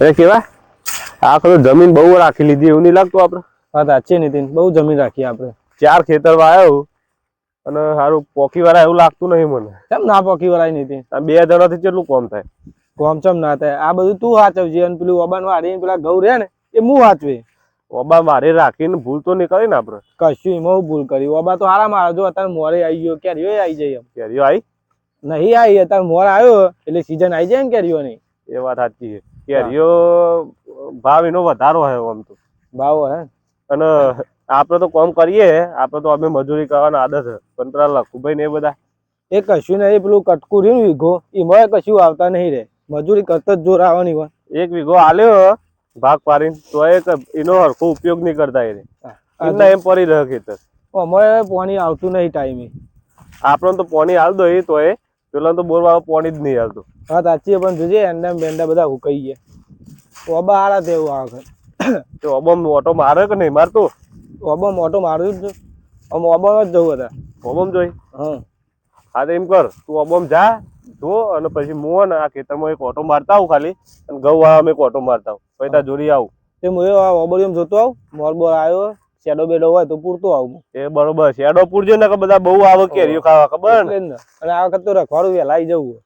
એ કેવા? આખો જમીન બહુ રાખી લીધી એવું નહીં લાગતું આપણે? હા સાચી નીતિન બહુ જમીન રાખી આપણે. ચાર ખેતર વાયો અને સારું પોકી વાળા એવું લાગતું નહીં મને. કેમ ના પોકી વાળા નીતિન? આ બે જણાથી કેટલું કોમ થાય? કોમ ચમ ના થાય? આ બધું તું સાચવજે અને પેલું ઓબાન વાળી પેલા ઘઉં રહ્યા ને એ હું વાંચવે ઓબા મારે રાખીને ભૂલ તો નહીં કરી ને આપણે? કશું એમાં ભૂલ કરી. ઓબા તો હારા મારા જો અત્યારે મોરે આવી ગયો કેરીઓ આવી જાય એમ. કેરીઓ આવી નહીં આવી અત્યારે મોર આવ્યો એટલે સીઝન આવી જાય ને કેરીઓ નહીં એ વાત સાચી છે. કેરીઓ ભાવ એનો વધારો હે આમ તો. ભાવ હે? અને આપણે તો કોમ કરીએ આપણે તો અમે મજૂરી કરવાનો આદત છે પણ પેલા લખુભાઈ ને એ બધા. એ કશું નહીં પેલું કટકું રહ્યું વીઘો. એમાં કશું આવતા નહીં રે. મજૂરી કરતા જ જોર આવવાની હોય. એક વીઘો આલ્યો ભાગ પાડીને તો એક એનો હરખો ઉપયોગ નહીં કરતા એ એમના એમ પડી રહ્યો ખેતર. અમારે પાણી આવતું નહીં ટાઈમે. આપણને તો પાણી હાલ દો એ તો એ પેલા તો બોર વાળો પોણી જ નહીં આવતો. હા સાચી પણ જોજે એંડા બેંડા બધા હુકાઈ ગયા. ઓબા હારા તેવું આ વખત. તો ઓબમ ઓટો મારે કે નહીં? મારતો ઓબા મોટો મારું જ આમ ઓબમ જ જવું હતા. ઓબમ જોઈ. હા. હા તો એમ કર તું ઓબમ જા જો અને પછી હું ને આ ખેતરમાં એક ઓટો મારતા આવું ખાલી અને ઘઉં વાળામાં એક ઓટો મારતા આવું. પછી ત્યાં જોડી આવું. તે હું આ ઓબડિયમ જોતો આવું મોરબો આવ્યો શેડો બેડો હોય તો પૂરતો આવું. એ બરોબર શેડો પૂરજો ને બધા બહુ આવે કેરીઓ ખાવા ખબર ને. અને આ વખત તો રખવાડું વેલા આવી જવું.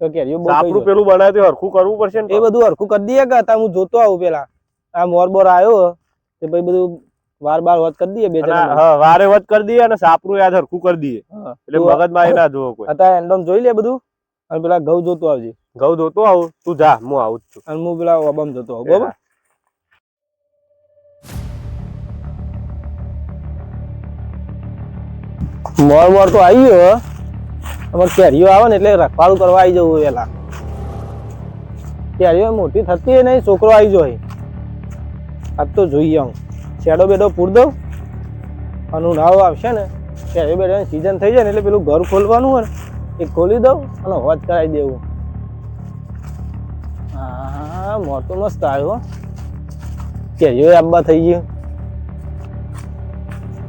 તો કેરીઓ બહુ આપણું પેલું બનાવ્યું તે હરખું કરવું પડશે ને એ બધું હરખું કરી દઈએ કે હું જોતો આવું પેલા. આ મોર બોર આવ્યો તે પછી બધું વાર બાર વાત કરી દઈએ બે હા વારે વધ કરી દઈએ અને સાપરું યાદ હરખું કરી દઈએ. એટલે મગજમાં એ ના જોવો કોઈ. અત્યારે એન્ડોમ જોઈ લે બધું અને પેલા ઘઉં જોતો આવજે. ઘઉં જોતો આવું તું જા હું આવું જ છું. અને હું પેલા ઓબામ જોતો આવું બરોબર? મોર મોર તો આવી ગયો અમારે કેરીઓ આવે ને એટલે રખવાડું કરવા આવી જવું પેલા કેરીઓ મોટી થતી નહીં છોકરો આવી જાય આજ તો જોઈએ હું શેડો બેડો પૂર દઉં. અને ઉનાળો આવશે ને, કેરીઓ બેડો સીઝન થઈ જાય ને એટલે પેલું ઘર ખોલવાનું હોય ને, એ ખોલી દઉં અને હોજ કરાવી દેવું. હા, મોર તો મસ્ત આવ્યો. કેરીઓ આંબા થઈ ગયું.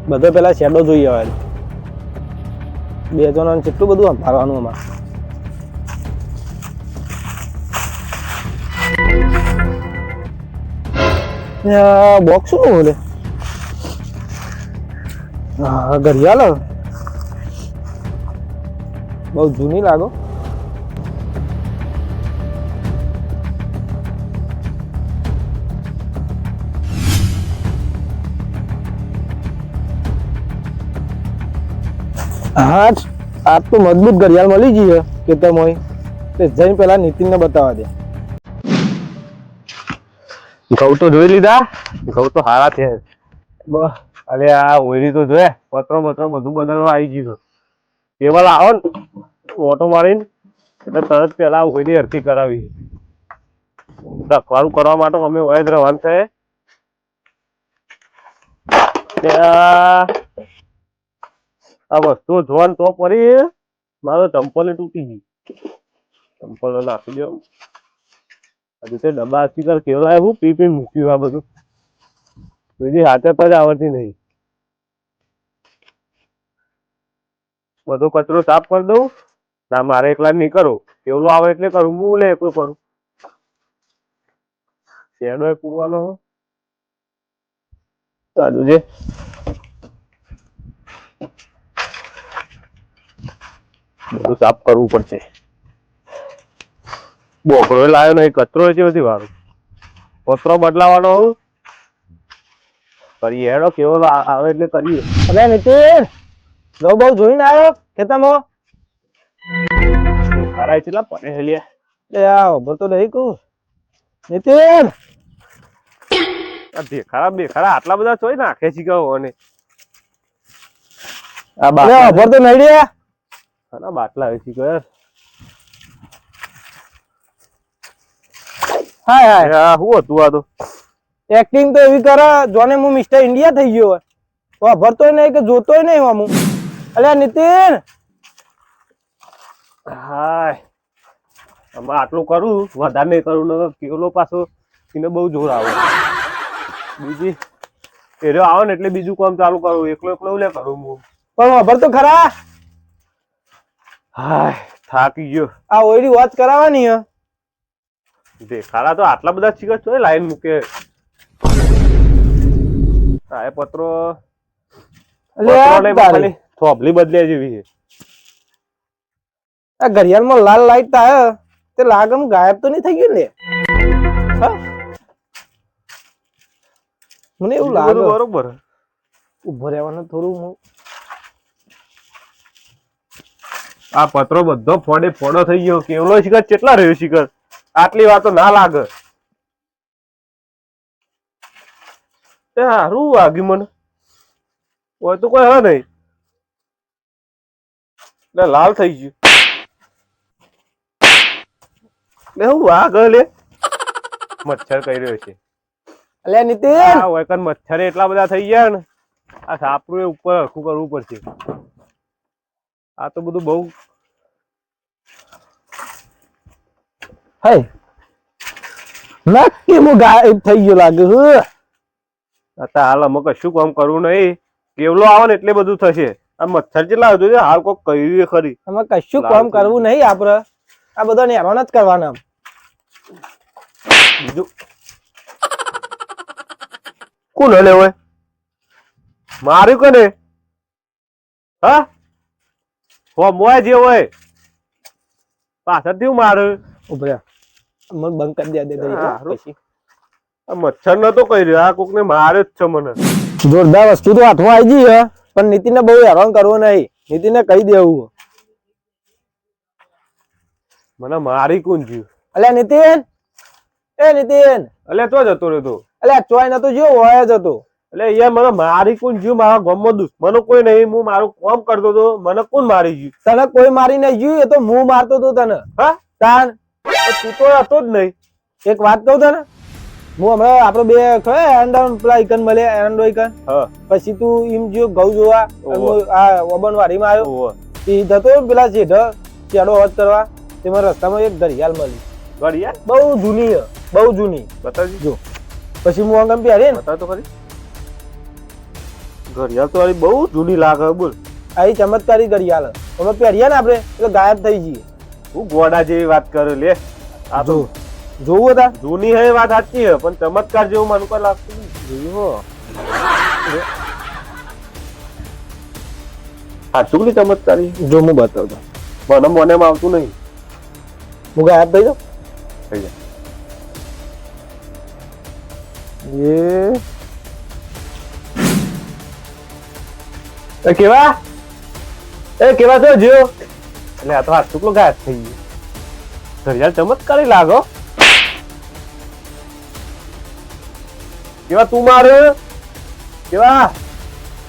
બધો પેલા શેડો જોઈએ હવે બે જણાને કેટલું બધું સંભાળવાનું અમારે બોક્સ શું બોલે હા ઘડિયાળ? બહુ જૂની લાગો હા આ તો મજબૂત ઘડિયાળ મળી ગઈ છે ખેતરમાં તે જઈને પેલા નીતિનને બતાવવા દે. ઘઉં તો જોઈ લીધા. ઘઉં તો હારા છે. અરે આ ઓયરી તો જોયે. પત્રો પત્રો બધું બદલવા આવી ગયું કેવલ આવો ને, ઓટો મારીને, એટલે તરત પેલા ઓયરી અરતી કરાવી. રખવાનું કરવા માટે અમે હોય જ રહેવાનું છે ત્યાં આ વસ્તુ જોવાનું તો પડી. મારો ચંપલ તૂટી ગઈ. ચંપલ નાખી દો હજુ તે ડબ્બા સ્પીકર કેવડા એવું પી પી મૂક્યું આ બધું. બીજી હાથે જ આવડતી નહીં. બધો કચરો સાફ કરી દઉં. ના, મારે એકલા નહીં કરું. કેવલો આવે એટલે કરું. હું લે એકલું કરું. શેડો એ કૂવાનો ચાલુ બધું સાફ કરવું પડશે. બોકરો લાવ્યો નહીં કચરો છે બધી વાળો. કચરો બદલાવાનો કરીએ હેડો કેવો આવે એટલે કરીએ. અરે નીતિન ઘઉં બહુ જોઈને આવ્યો ખેતરમાં? ખરાય કેટલા પડે છે લ્યા. એ આ ઊભો તો નહીં કહું. નીતિન! આ ભેખાડા ભેખાડા આટલા બધા ચોઈ નાખે છે કહો અને આ બાપ ઊભો તો નહીં રહ્યા. આના બાટલા આવે કહે હાય હાય. હા હું હતું આ તો? એક્ટિંગ તો એવી કરે જોને હું મિસ્ટર ઇન્ડિયા થઈ ગયો હોય. વાપરતોય નહીં કે જોતોય નહીં હું? અલ્યા નીતિન! હાય. આમાં આટલું કરું વધારે નહીં કરું ને કેવલો પાછો એને બહુ જોર આવે. બીજી એરો આવે ને એટલે બીજું કામ ચાલુ કરું એકલો એકલો લે કરું હું. પણ વાપર તો ખરા. હાય થાકી ગયો. આ ઓયડી વાત કરાવવાની હે? દેખાડા તો આટલા બધા શિખર છો લાઈન મૂકે. આ પત્રો લે થોભલી બદલે જેવી છે. આ ઘડિયાળમાં લાલ લાઈટ આવે તે લાગમ ગાયબ તો નહીં થઈ ગયું ને? મને એવું લાગે. બરોબર. ઊભો રહેવાનું થોડું હું આ પત્રો બધો ફોડે ફોડો થઈ ગયો. કેવલો શિખર? કેટલા રહ્યો શિખર? આટલી વાતો ના લાગે. સારું વાગ્યું મને. હોય તો કોઈ હે નહીં. એટલે લાલ થઈ ગયું. લે હું વાગ લે. મચ્છર કરી રહ્યો છે? અલ્યા નીતિન! આ હોય કાન મચ્છર એટલા બધા થઈ ગયા ને. આ સાપરું એ ઉપર હરખું કરવું પડશે. આ તો બધું બહુ હે? નક્કી હું ગાયબ થઈ ગયો લાગે હે? અત્યારે હાલ અમે કશું કામ કરવું નહીં. કેવલો આવે ને એટલે બધું થશે. આ મચ્છર જેટલા હતું હાલ કોઈ કહ્યું ખરી. અમે કશું કામ કરવું નહીં આપડે. આ બધાને હેરાન જ કરવાના. બીજું? કોણ હોય માર્યું કોને હા? હો મોય જે હોય. પાછળ થયું મારે. ઊભો મને બંધ કરી દે દે પછી. આ મચ્છર નતો કહી રહ્યો આ કોક ને માર્યો જ છે મને. જોરદાર વસ્તુ તો હાથમાં આવી ગઈ હે પણ નીતિને બહુ હેરાન કરવો નહીં. નીતિને કહી દેવું. મને મારી કોણ જ્યું અલ્યા નીતિન. એ નીતિન. અલ્યા તો જતો રહ્યો તો અલ્યા ચોય નતો જો હોય જ હતો. એટલે યાર મને મારી કોણ જ્યું મારા ગામમાં દુશ્મનો કોઈ નહીં હું મારું કામ કરતો હતો મને કોણ મારી ગયું તને કોઈ મારી નહીં ગયું એ તો હું મારતો હતો તને. હા? તાન. તું તો હતો જ નહીં. એક વાત કહું તને? હું હમણાં આપડે બે ખબર એરંડા પેલા આઇકન મળ્યા એરંડો આઇકન પછી તું એમ જો ઘઉં જોવા. આ ઓબન વાડીમાં આવ્યો એ જતો પેલા શેઢ ચેડો હદ કરવા તેમાં રસ્તામાં એક ઘડિયાળ મળી. ઘડિયાળ? બહુ જૂની બહુ જૂની. બતાવજી. જો. પછી હું અંગમ પહેરી ને. બતાવ તો ખરી. ઘડિયાળ તો વાળી બહુ જૂની લાગે બોલ. આવી ચમત્કારી ઘડિયાળ. અમે પહેરીએ ને આપણે એટલે ગાયબ થઈ જઈએ. હું ગોડા જેવી વાત કરે લે. આ તો જોવું હતા? જૂની હે વાત સાચી હે પણ ચમત્કાર જેવું મને કોઈ લાગતું નહીં. જોયું હો કે ચમત્કારી જો હું બતાવતો મને મને એમ આવતું નહીં. હું ગાયબ થઈ જાઉં? થઈ જાય. એ એ કેવા? એ કેવા છો જીઓ એટલે આ તો હાથ ટુકડો ગાયબ થઈ ગયો. ઘડિયાળ ચમત્કારી લાગો કેવા તું મારે કેવા?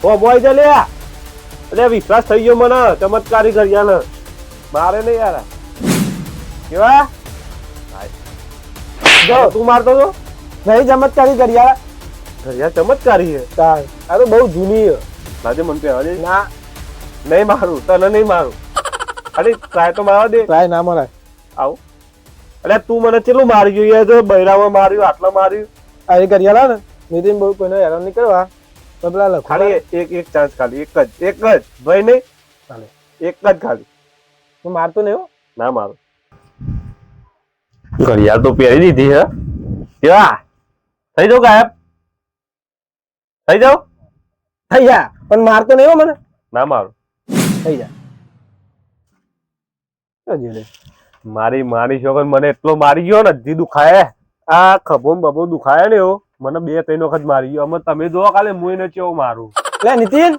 હો બોય જા લે એટલે વિશ્વાસ થઈ ગયો મને ચમત્કારી ઘડિયાળ. મારે નહીં યાર કેવા? જો તું મારતો તો? નહીં ચમત્કારી ઘડિયાળ. ઘડિયાળ ચમત્કારી છે. તાર. આ તો બહુ જૂની હે લાજે મન પહેવા દે ના. નહીં મારું તને નહીં મારું. અરે ટ્રાય તો મારવા દે. ટ્રાય ના મરાય. આવું. અરે તું મને કેટલું મારી ગયું યાર જો બૈરામાં માર્યું આટલા માર્યું. ઘડિયાળ હે ને નીતિન બહુ કોઈને હેરાન નહીં કરવા. તો પેલા લખો. ખાલી એક એક ચાન્સ ખાલી એક જ એક જ. ભાઈ નહીં. ચાલે. એક જ ખાલી. હું મારતો નહીં હો. ના મારું. ઘડિયાળ તો પહેરી દીધી હે. કેવા? થઈ જાવ ગાયબ? થઈ જાવ થઈ જા. પણ મારતો નહીં મને. ના મારો. થઈ જા. મારી મારી છોકર મને એટલો મારી ગયો ને હજી દુખાય આ ખભો બબો દુખાય ને એવો. મને બે ત્રણ વખત મારી ગયો. અમે તમે જો કાલે હું એને ચેવો મારું. લે નીતિન.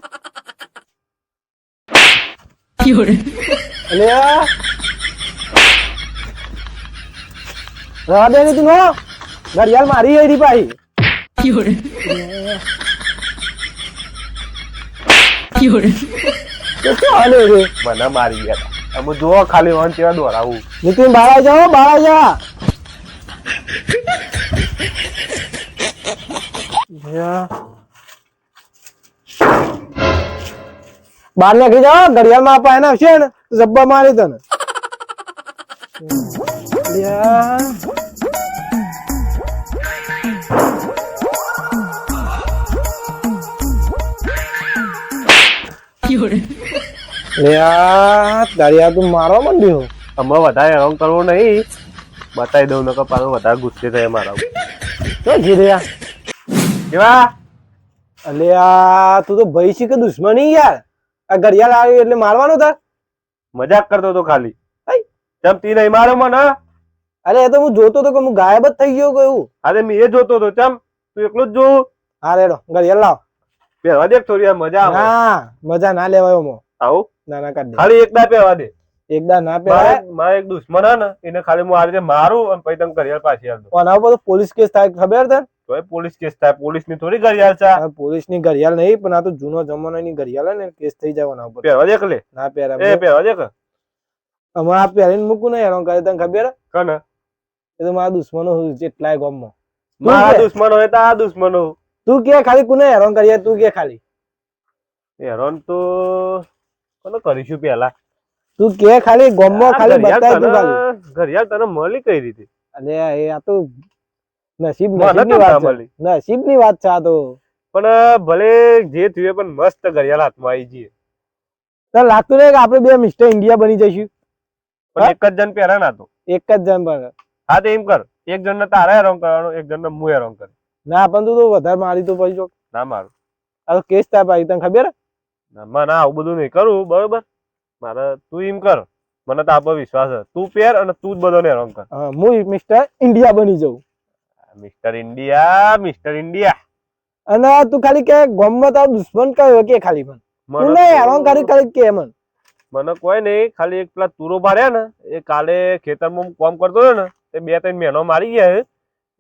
દે નીતિન હો. ઘડિયાળ મારી પાછી. શું હાલે રે મને મારી ગયા. અમે જોવો ખાલી વન કેવા દોરાવું નીતિન બહાર જાઓ બહાર જા બહાર નીકળી જાઓ ઘડિયાળમાં આપા એને આવશે ને જબ્બા મારી તને યા. યા, તારી આ તું મારવા માંડ્યો અમે વધારે હેરાન કરવો નહીં。બતાવી દઉં નકર પાછો વધારે ગુસ્સે થાય મારા. તો જીર્યા કેવા? અલે આ તું તો ભાઈ છે કે દુશ્મની યાર? આ ઘડિયાળ આવી એટલે મારવાનો તાર? મજાક કરતો તો ખાલી. આઈ. ચમ તી નહીં મારો મને? અરે એ તો હું જોતો તો કે હું ગાયબ જ થઈ ગયો કયું અરે મેં એ જોતો તો ચમ? તું એકલો જ જોઉં? હા રેડો ઘડિયાળ લાવ. પહેરવા દે થોડી મજા આવે. ના મજા ના લેવાય ઓમો. આવું? ના ના કાઢ ખાલી એકદા પહેરવા દે. એકદા ના પહેરાય. મારે એક દુશ્મન હે ને એને ખાલી હું આ રીતે મારું અને પછી તમે ઘડિયાળ પાછી આલ આના ઉપર તો પોલીસ કેસ થાય ખબર તને તો પોલીસ કેસ થાય. પોલીસની થોડી ઘડિયાળ છે પોલીસની ઘડિયાળ નહીં પણ આ તો જૂનો જમાનાની ઘડિયાળ હે ને કેસ થઈ જાય આના ઉપર પહેરવા દે કલે ના પહેરા એ પહેરવા દે કે અમારે આ પહેરીને મૂકું ને હેરાન કરે તને ખબર હે? કને? એ તો મારા દુશ્મનો જેટલાય ગામમાં. મારા દુશ્મનો દુશ્મન હોય તો આ દુશ્મનો. તું કે ખાલી કોને હેરાન કરીએ તું કે ખાલી. હેરાન તો કોને કરીશું પેલા તું કે ખાલી ગામમાં ખાલી બતાય તું ખાલી. ઘરિયાળ તને મળી કઈ રીતે? અને એ આ તો નસીબ નસીબની વાત છે. નસીબની વાત છે આ તો. પણ ભલે જે થયું પણ મસ્ત ઘરિયાળ હાથમાં આવી જઈએ તને લાગતું નહીં કે આપણે બે મિસ્ટર ઇન્ડિયા બની જઈશું? પણ એક જ જણ પહેરા ના તો. એક જ જણ પર હા તો એમ કર. એક જણ ને તારે હેરાન કરવાનો એક જણ ને હું હેરાન કર. ના પણ તું તો વધારે મારી તો પછી જો. ના મારું. આ તો કેસ થાય ભાઈ તને ખબર? ના મને આવું બધું નહીં કરું બરોબર? મારે તું એમ કર મને તો આપો વિશ્વાસ છે. તું પહેર અને તું જ બધાને રંગ કર. હું મિસ્ટર ઇન્ડિયા બની જાઉં. મિસ્ટર ઇન્ડિયા મિસ્ટર ઇન્ડિયા અને તું ખાલી કે ગમત તારો દુશ્મન કયો કે ખાલી પણ? તું નહીં હેરાન કરી કરી કે મન. મને કોઈ નહીં ખાલી એક પેલા તુરો ભર્યા ને એ કાલે ખેતરમાં કામ કરતો હતો ને તે બે ત્રણ મહિનો મારી ગયા.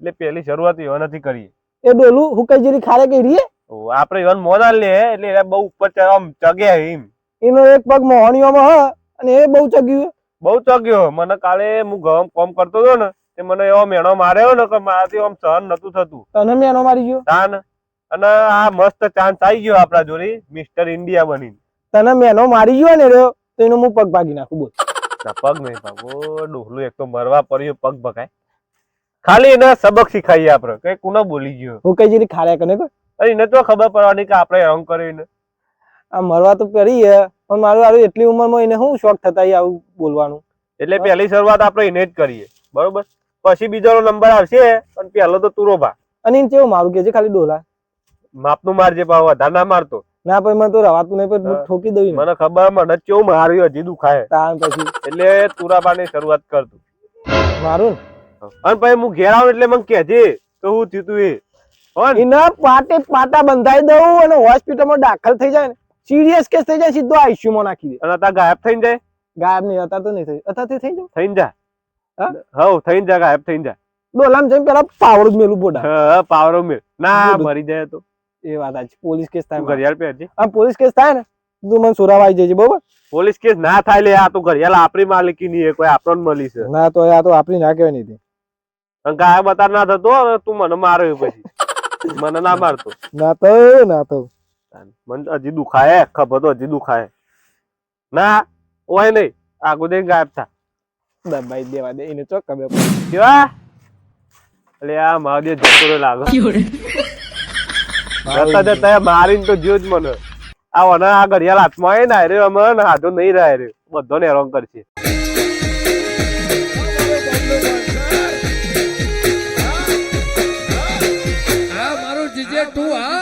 એટલે પેલી શરૂઆત એવા નથી કરી એ ડોલું હું કઈ જેરી ખારે કઈ રીએ? ઓ, આપણે ઈવન મોના લે એટલે એ બહુ ઉપર ચડવા ચગ્યા એમ. એનો એક પગ મોહણીઓમાં હ અને એ બહુ ચગ્યું. બહુ ચગ્યો મને કાલે હું ગમ કામ કરતો હતો ને તે મને એવો મેણો માર્યો ને કે મારાથી આમ સહન નતું થતું. તને મેણો મારી ગયો? તાન અને આ મસ્ત ચાન્સ આવી ગયો આપણા જોડે મિસ્ટર ઇન્ડિયા બની તને મેણો મારી ગયો ને રહ્યો તો એનો હું પગ ભાગી નાખું બોલ. ના પગ નહીં ભાગો ડોહલું એક તો મરવા પડ્યું પગ ભગાય. ખાલી એને સબક શીખાઈએ આપણે. કઈ કુના બોલી ગયો. હું કઈ જેરી ખાલે કને કો અરે એને તો ખબર પડવાની કે આપણે રંગ કરીને. આ મરવા તો કરી પણ મારું આરું એટલી ઉંમરમાં એને શું શોખ થતા આવું બોલવાનું? એટલે પહેલી શરૂઆત આપણે એને જ કરીએ. બરોબર? પછી બીજાનો નંબર આવશે પણ પહેલો તો તુરો ભા અને એને કેવું મારું કે છે ખાલી ડોલા? માપનું મારજે પાવ વધારે ના મારતો. ના પણ મને તો રવાતું નહીં પણ. ઠોકી દઉં મને ખબર મને કેવું માર્યું હજી દુખાય. પછી. એટલે તુરાબાની શરૂઆત કરતું મારું? અને પછી હું ઘેર આવું એટલે મને કહેજે તો હું થયું તું એ. એના પાટે પાટા બંધાઈ દઉં અને હોસ્પિટલમાં દાખલ થઈ જાય ને સિરિયસ કેસ થઈ જાય સીધો આઈસીયુ માં નાખી દે. અને અત્યારે ગાયબ થઈ જાય? ગાયબ નહીં અત્યારે તો નહીં થઈ અત્યારે થઈ જાય. થઈ જાય? હવ થઈ જાય ગાયબ થઈ જાય ડોલામ જઈને પેલા પાવડ મેલું બોડા. હા પાવરો મેળ ના મરી જાય તો. એ વાત આજ પોલીસ કેસ થાય ઘડિયાળ પહેરજે આ પોલીસ કેસ થાય ને તું મને સુરાવા આવી જજે બરોબર? પોલીસ કેસ ના થાય લે આ તો ઘડિયાળ આપણી માલિકી ની કોઈ આપણને મળી છે. ના તો આ તો આપણી ના કહેવાય નહીં અને ગાયબ અત્યારે ના થતો તું મને માર્યો પછી. મને ના મારતો. ના તો ના તો મને હજી દુખાય ખબર તો હજી દુખાય. ના ઓય નહીં. આગુ દઈ ગાયબ થા. દબાઈ દેવા દે. એને ચોક કબે પડે. કેવા? એટલે આ મહાદેવ જતો લાગો. લાગે જતા જતા મારીને તો જ્યો જ મને. આ વના આ ઘડિયાળ હાથમાં આવે ને હારે અમે હાથો નહીં રહે બધો ને હેરાન કરશે. બેઠું